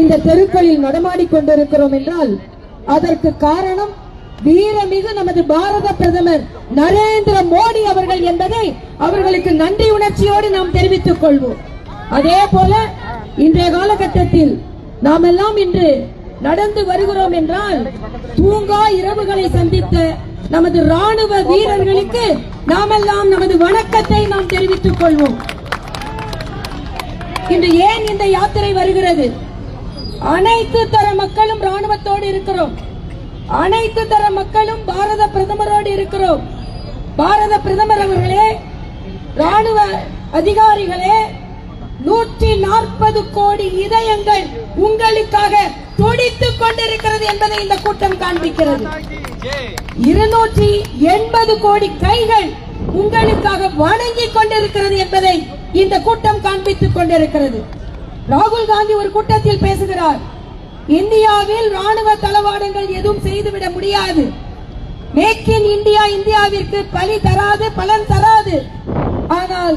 இந்த தெருக்களில் நடமாடிக் கொண்டிருக்கிறோம் என்றால் அதற்கு காரணம் வீரமிகு நமது பாரத பிரதமர் நரேந்திர மோடி அவர்கள் என்பதை அவர்களுக்கு நன்றி உணர்ச்சியோடு நாம் தெரிவித்துக் கொள்வோம். அதே போல இன்றைய காலகட்டத்தில் நாம் எல்லாம் இன்று நடந்து வருகிறோம் என்றால் தூங்கா இரவுகளை சந்தித்த நமது ராணுவ வீரர்களுக்கு நாமெல்லாம் நமது வணக்கத்தை நாம் தெரிவித்துக் கொள்வோம். இன்று ஏன் இந்த யாத்திரை வருகிறது? அனைத்து தர மக்களும் ராணுவத்தோடு இருக்கிறோம். அனைத்து தர மக்களும் பாரத பிரதமரோடு இருக்கிறோம். பாரத பிரதமர் அவர்களே ராணுவ அதிகாரிகளே நூற்றி நாற்பது கோடி இதயங்கள் உங்களுக்காக துடித்துக் கொண்டிருக்கிறது என்பதை இந்த கூட்டம் காண்பிக்கிறது. இருநூற்றி எண்பது கோடி கைகள் உங்களுக்காக வணங்கிக் கொண்டிருக்கிறது என்பதை இந்த கூட்டம் காண்பித்துக் கொண்டிருக்கிறது. ராகுல் காந்தி ஒரு கூட்டத்தில் பேசுகிறார். இந்தியாவில் ராணுவ தளவாடங்கள் எதுவும் செய்துவிட முடியாது. மேக் இன் இந்தியா இந்தியாவிற்கு பலி தராது பலன் தராது. ஆனால்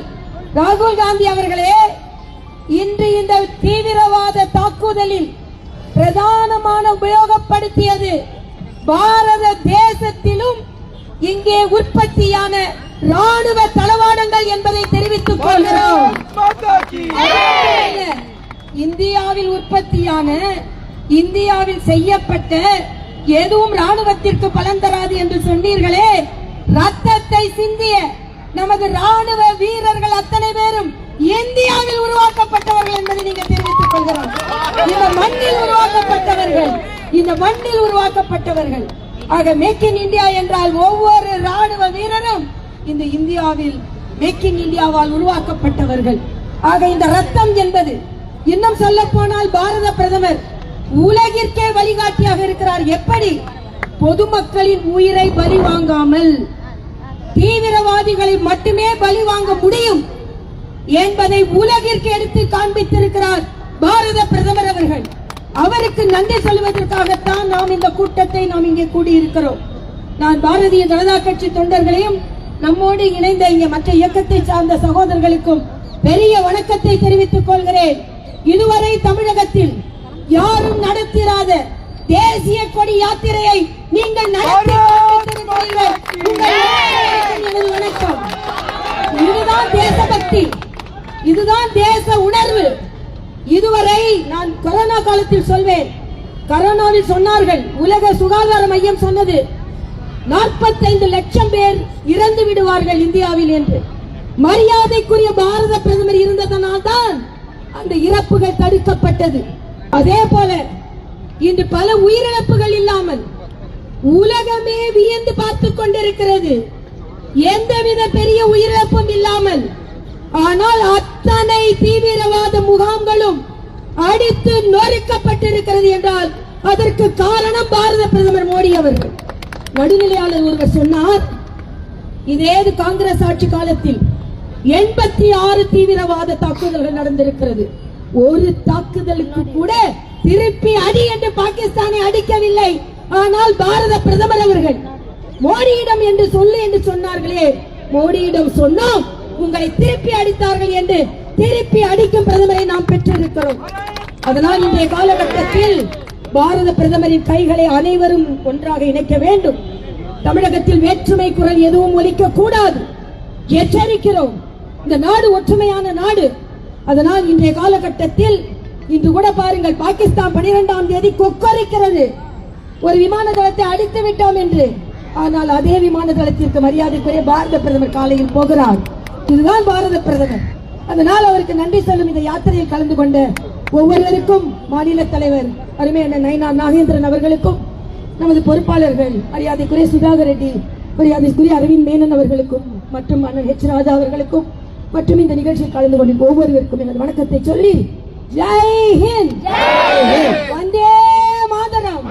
ராகுல் காந்தி அவர்களே இன்று இந்த தீவிரவாத தாக்குதலில் பிரதானமான உபயோகப்படுத்தியது பாரத தேசத்திலும் இங்கே உற்பத்தியான ராணுவ தளவாடங்கள் என்பதை தெரிவித்துக் கொள்கிறோம். இந்தியாவில் உற்பத்தியான இந்தியாவில் செய்யப்பட்ட எதுவும் ராணுவத்திற்கு பலன் தராது என்று சொன்னீர்களே ரத்தத்தை சிந்திய நமது ராணுவ வீரர்கள் அத்தனை பேரும் இந்தியாவில் உருவாக்கப்பட்டவர்கள் என்பதை நீங்க தெரிவித்துக் கொள்கிறோம். இந்த மண்ணில் உருவாக்கப்பட்டவர்கள் இந்த மண்ணில் உருவாக்கப்பட்டவர்கள். ஆக மேக் இன் இந்தியா என்றால் ஒவ்வொரு ராணுவ வீரரும் இந்த இந்தியாவில் மேக் இன் இந்தியாவால் உருவாக்கப்பட்டவர்கள். ஆக இந்த ரத்தம் என்பது இன்னும் சொல்ல போனால் பாரத பிரதமர் உலகிற்கே வழிகாட்டியாக இருக்கிறார். எப்படி? பொதுமக்களின் உயிரை பலி வாங்காமல். தீவிரவாதிகளை மட்டுமே பலி வாங்க முடியும் என்பதை உலகிற்கு எடுத்து காண்பித்திருக்கிறார் பாரத பிரதமர் அவர்கள். அவருக்கு நன்றி சொல்வதற்காகத்தான் நாம் இந்த கூட்டத்தை நாம் இங்கே கூடியிருக்கிறோம். நான் பாரதிய ஜனதா கட்சி தொண்டர்களையும் நம்மோடு இணைந்த இங்கே மற்ற இயக்கத்தை சார்ந்த சகோதரர்களுக்கும் பெரிய வணக்கத்தை தெரிவித்துக் கொள்கிறேன். இதுவரை தமிழகத்தில் யாரும் நடத்திராத தேசிய கொடி யாத்திரையை நீங்கள் நடத்தி எனது வணக்கம். இதுதான் தேசபக்தி. இதுதான் தேச உணர்வு. இதுவரை நான் கொரோனா காலத்தில் சொல்வேன். கரோனாவில் சொன்னார்கள் உலக சுகாதார மையம் சொன்னது 45 லட்சம் பேர் இறந்து விடுவார்கள் இந்தியாவில் என்று. மரியாதைக்குரிய பாரத பிரதமர் இருந்ததனால் தான் அந்த இறப்புகள் தடுக்கப்பட்டது. அதே போல இன்று பல உயிரிழப்புகள் இல்லாமல் உலகமே வியந்து பார்த்துக் கொண்டிருக்கிறது. எந்தவித பெரிய உயிரிழப்பும் இல்லாமல் ஆனால் அத்தனை தீவிரவாத முகாம்களும் அடித்து நொறுக்கப்பட்டிருக்கிறது என்றால் அதற்கு காரணம் பாரத பிரதமர் மோடி அவர்கள். நடுநிலையாளர் ஒருவர் சொன்னார் இதேது காங்கிரஸ் ஆட்சி காலத்தில் எண்பத்தி ஆறு தீவிரவாத தாக்குதல்கள் நடந்திருக்கிறது. ஒரு தாக்குதலுக்கு கூட திருப்பி அடி என்று பாகிஸ்தானை அடிக்கவில்லை. ஆனால் பாரத பிரதமர் அவர்கள் மோடியிடம் என்று சொல்லு என்று சொன்னார்களே மோடியிடம் சொன்னோம் உங்களை திருப்பி அடித்தார்கள் என்று திருப்பி அடிக்கும் பிரதமரை நாம் பெற்றிருக்கிறோம். அதனால் இன்றைய காலகட்டத்தில் பாரத பிரதமரின் கைகளை அனைவரும் ஒன்றாக இணைக்க வேண்டும். தமிழகத்தில் வேற்றுமை குரல் எதுவும் ஒலிக்க கூடாது எச்சரிக்கிறோம். இந்த நாடு ஒற்றுமையான நாடு. அதனால் இன்றைய காலகட்டத்தில் இன்று கூட பாருங்கள் பாகிஸ்தான் பனிரெண்டாம் தேதி கொக்கரிக்கிறது. ஒரு விமான தளத்தை அடித்து விட்டோம் என்று. ஆனால் அதே விமான தளத்திற்கு மரியாதைக்குரிய பாரத பிரதமர் காலையில் போகிறார். இதுதான் பாரத பிரதமர். அதனால் அவருக்கு நன்றி சொல்லும் இந்த யாத்திரையில் கலந்து கொண்ட ஒவ்வொருவருக்கும் மாநில தலைவர் அருமை அண்ணன் நைனா நாகேந்திரன் அவர்களுக்கும் நமது பொறுப்பாளர்கள் மரியாதைக்குரிய சுதாகர் ரெட்டி மரியாதைக்குரிய அரவிந்த் மேனன் அவர்களுக்கும் மற்றும் அண்ணன் ஹெச் ராஜா அவர்களுக்கும் மற்றும் இந்த நிகழ்ச்சியில் கலந்து கொண்ட ஒவ்வொருவருக்கும் எனது வணக்கத்தை சொல்லி ஜெய் ஹிந்த்! வந்தே மாதரம்!